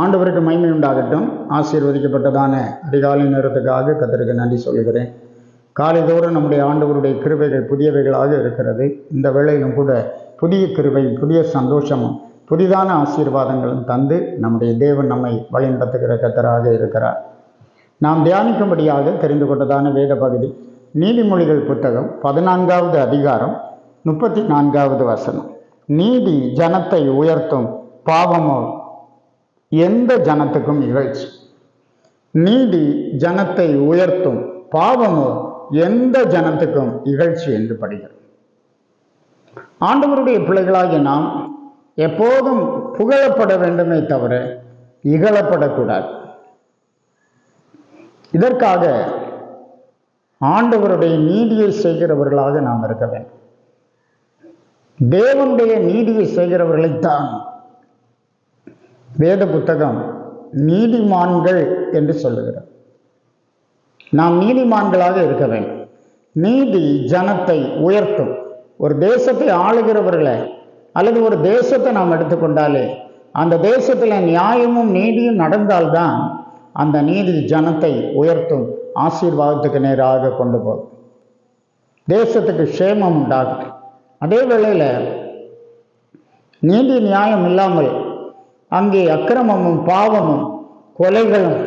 ஆண்டவருக்கு மகிமை உண்டாகட்டும். ஆசீர்வதிக்கப்பட்டதான அதிகாலை நேரத்துக்காக கத்திரிக்கு நன்றி சொல்கிறேன் காலைதோறும் நம்முடைய ஆண்டவருடைய கிருபைகள் புதியவைகளாக இருக்கிறது. இந்த வேளையிலும் கூட புதிய கிருபை புதிய சந்தோஷமும் புதிதான ஆசீர்வாதங்களும் தந்து நம்முடைய தேவன் நம்மை வழிநடத்துகிற கத்தராக இருக்கிறார். நாம் தியானிக்கும்படியாக தெரிந்து கொண்டதான வேத பகுதி நீதிமொழிகள் புத்தகம் பதினான்காவது அதிகாரம் முப்பத்தி நான்காவது வசனம். நீதி ஜனத்தை உயர்த்தும் பாவமோ எந்த ஜனத்துக்கும் இகழ்ச்சி. நீதி ஜனத்தை உயர்த்தும் பாவமோ எந்த ஜனத்துக்கும் இகழ்ச்சி என்று படுகிறது. ஆண்டவருடைய பிள்ளைகளாகிய நாம் எப்போதும் புகழப்பட வேண்டுமே தவிர இகழப்படக்கூடாது. இதற்காக ஆண்டவருடைய நீதியை செய்கிறவர்களாக நாம் இருக்க வேண்டும். தேவனுடைய நீதியை செய்கிறவர்களைத்தான் வேத புத்தகம் நீதிமான்கள் என்று சொல்லுகிறார். நாம் நீதிமான்களாக இருக்க வேண்டும். நீதி ஜனத்தை உயர்த்தும். ஒரு தேசத்தை ஆளுகிறவர்களை அல்லது ஒரு தேசத்தை நாம் எடுத்துக்கொண்டாலே அந்த தேசத்தில் நியாயமும் நீதியும் நடந்தால்தான் அந்த நீதி ஜனத்தை உயர்த்தும் ஆசீர்வாதத்துக்கு நேராக கொண்டு போகும். தேசத்துக்கு க்ஷேமம் உண்டாகும். அதே வேளையில் நீதி நியாயம் இல்லாமல் அங்கே அக்கிரமமும் பாவமும் கொலைகளும்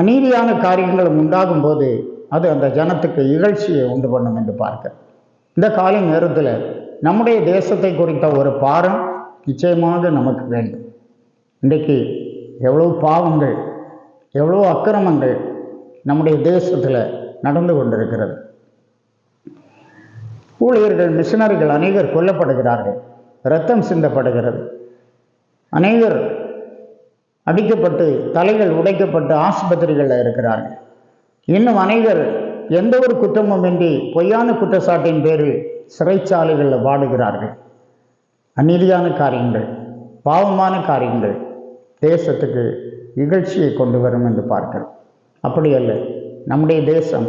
அநீதியான காரியங்களும் உண்டாகும் போது அது அந்த ஜனத்துக்கு இகழ்ச்சியை உண்டு பண்ணும் என்று பார்க்க இந்த காலை நேரத்தில் நம்முடைய தேசத்தை குறித்த ஒரு பாரம் நிச்சயமாக நமக்கு வேண்டும். இன்றைக்கு எவ்வளோ பாவங்கள் எவ்வளோ அக்கிரமங்கள் நம்முடைய தேசத்தில் நடந்து கொண்டிருக்கிறது. ஊழியர்கள் மிஷினரிகள் அநேகர் கொல்லப்படுகிறார்கள் ரத்தம் சிந்தப்படுகிறது. அநேகர் அடிக்கப்பட்டு தலைகள் உடைக்கப்பட்டு ஆஸ்பத்திரிகளில் இருக்கிறார்கள். இன்னும் அநேகர் எந்த ஒரு குற்றமும் இன்றி பொய்யான குற்றச்சாட்டின் பேரில் சிறைச்சாலைகளில் வாடுகிறார்கள். அநீதியான காரியங்கள் பாவமான காரியங்கள் தேசத்துக்கு இகழ்ச்சியை கொண்டு வரும் என்று பார்க்கிறோம். அப்படி அல்ல நம்முடைய தேசம்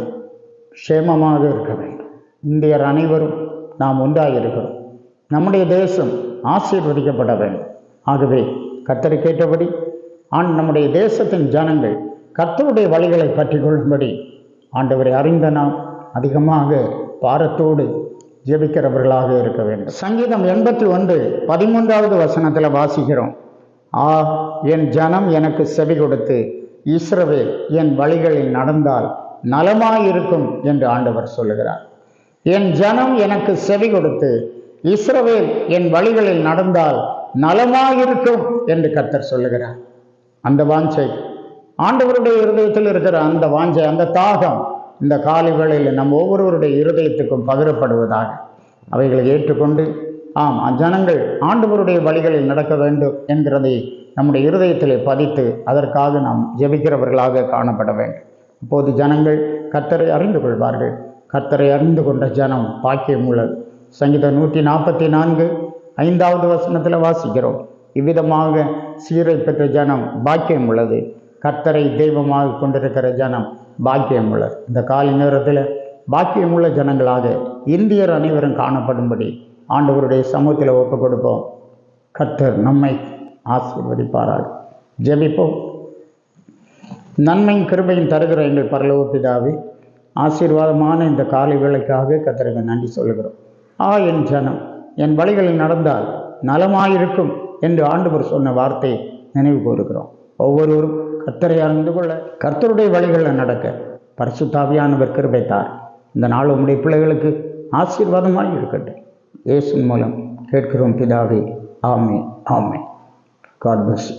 க்ஷேமமாக இருக்க வேண்டும். இந்தியர் அனைவரும் நாம் ஒன்றாக இருக்கிறோம் நம்முடைய தேசம் ஆசீர்வதிக்கப்பட வேண்டும். ஆகவே கத்தரை கேட்டபடி ஆண் நம்முடைய தேசத்தின் ஜனங்கள் கர்த்தருடைய வழிகளை பற்றி கொள்ளும்படி ஆண்டவரை அறிந்த நாம் அதிகமாக பாரத்தோடு ஜெபிக்கிறவர்களாக இருக்க வேண்டும். சங்கீதம் எண்பத்தி ஒன்று பதிமூன்றாவது வசனத்தில் வாசிக்கிறோம். ஆ என் ஜனம் எனக்கு செவி கொடுத்து இஸ்ரவேல் என் வழிகளில் நடந்தால் நலமாயிருக்கும் என்று ஆண்டவர் சொல்லுகிறார். என் ஜனம் எனக்கு செவி கொடுத்து இஸ்ரவேல் என் வழிகளில் நடந்தால் நலமாக இருக்கும் என்று கர்த்தர் சொல்லுகிறார். அந்த வாஞ்சை ஆண்டவருடைய இருதயத்தில் இருக்கிற அந்த வாஞ்சை அந்த தாகம் இந்த காலை வேளையில் நம் ஒவ்வொருவருடைய இருதயத்துக்கும் பகிரப்படுவதாக அவைகளை ஏற்றுக்கொண்டு ஆம் அஜனங்கள் ஆண்டவருடைய வழிகளில் நடக்க வேண்டும் என்கிறதை நம்முடைய இருதயத்திலே பதித்து அதற்காக நாம் ஜெபிக்கிறவர்களாக காணப்பட வேண்டும். அப்போது ஜனங்கள் கர்த்தரை அறிந்து கொள்வார்கள். கர்த்தரை அறிந்து கொண்ட ஜனம் பாக்கியம் உள்ளது சங்கீதம் நூற்றி நாற்பத்தி நான்கு ஐந்தாவது வசனத்தில் வாசிக்கிறோம். இவ்விதமாக சீரை பெற்ற ஜனம் பாக்கியம் உள்ளது. கர்த்தரை தெய்வமாக கொண்டிருக்கிற ஜனம் பாக்கியம் உள்ளது இந்த காலை நேரத்தில் பாக்கியமுள்ள ஜனங்களாக இந்தியர் அனைவரும் காணப்படும்படி ஆண்டவருடைய சமூகத்தில் ஒப்புக் கொடுப்போம். கர்த்தர் நம்மை ஆசீர்வதிப்பார்கள் ஜெபிப்போம். நன்மையும் கிருபையும் தருகிற எங்கள் பரலோக பிதாவே ஆசீர்வாதமான இந்த காலை வேலைக்காக கத்திரங்க நன்றி சொல்லுகிறோம். ஆ என் ஜனம் என் வழிகளில் நடந்தால் நலமாயிருக்கும் என்று ஆண்டவர் சொன்ன வார்த்தையை நினைவு கூறுகிறோம். ஒவ்வொருவரும் கத்தரை அறிந்து கொள்ள கர்த்தருடைய வழிகளில் நடக்க பரிசுத்தாவியானவர் கிருபைத்தார் இந்த நாள் உங்களுடைய பிள்ளைகளுக்கு ஆசீர்வாதமாக இருக்கட்டும். இயேசு மூலம் கேட்கிறோம் பிதாவே ஆமே ஆமே காட் பிளஸ்